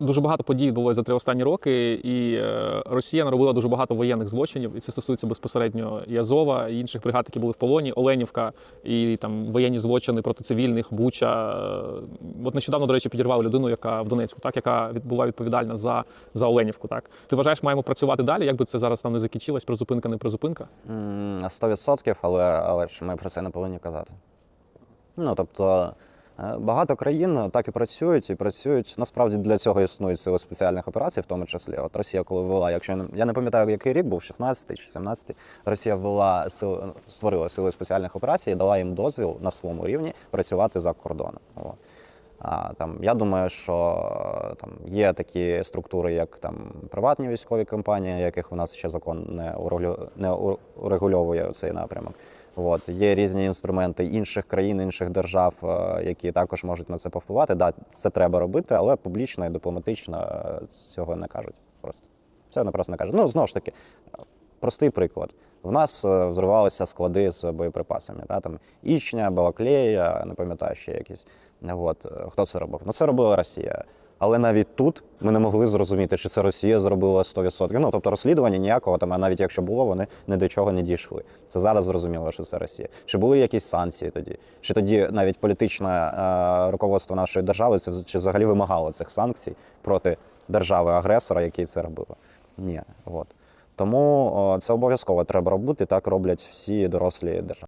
Дуже багато подій відбулося за три останні роки, і е, Росія наробила дуже багато воєнних злочинів, і це стосується безпосередньо і Азова, і інших бригад, які були в полоні, Оленівка, і там воєнні злочини проти цивільних, Буча. Е, От нещодавно, до речі, підірвали людину, яка в Донецьку, так яка була відповідальна за, за Оленівку. Так ти вважаєш, маємо працювати далі? Як би це зараз там не закінчилось, призупинка, не призупинка? М, 100%, але, але ж ми про це не повинні казати. Ну, тобто, багато країн так і працюють, і працюють. Насправді для цього існують сили спеціальних операцій, в тому числі. От Росія, коли ввела, якщо я не- пам'ятаю, який рік був, 16 чи 17, Росія ввела створила сили спеціальних операцій і дала їм дозвіл на своєму рівні працювати за кордоном. А, там, я думаю, що е, там є такі структури, як там приватні військові компанії, яких у нас ще закон не урегульовує цей напрямок. От є різні інструменти інших країн, інших держав, е, які також можуть на це повпливати. Да, це треба робити, але публічно і дипломатично е, цього не кажуть. Просто це не просто не кажуть. Ну знову ж таки, простий приклад. В нас е, взривалися склади з боєприпасами. Да? Там Ічня, Балаклея, не пам'ятаю ще якісь. От, хто це робив? Ну, це робила Росія. Але навіть тут ми не могли зрозуміти, чи це Росія зробила 100%. Ну, тобто розслідування ніякого, там, а навіть якщо було, вони ні до чого не дійшли. Це зараз зрозуміло, що це Росія. Чи були якісь санкції тоді? Чи тоді навіть політичне е, руководство нашої держави це, чи взагалі вимагало цих санкцій проти держави-агресора, який це робила? Ні. От. Тому о, це обов'язково треба робити. Так роблять всі дорослі держави.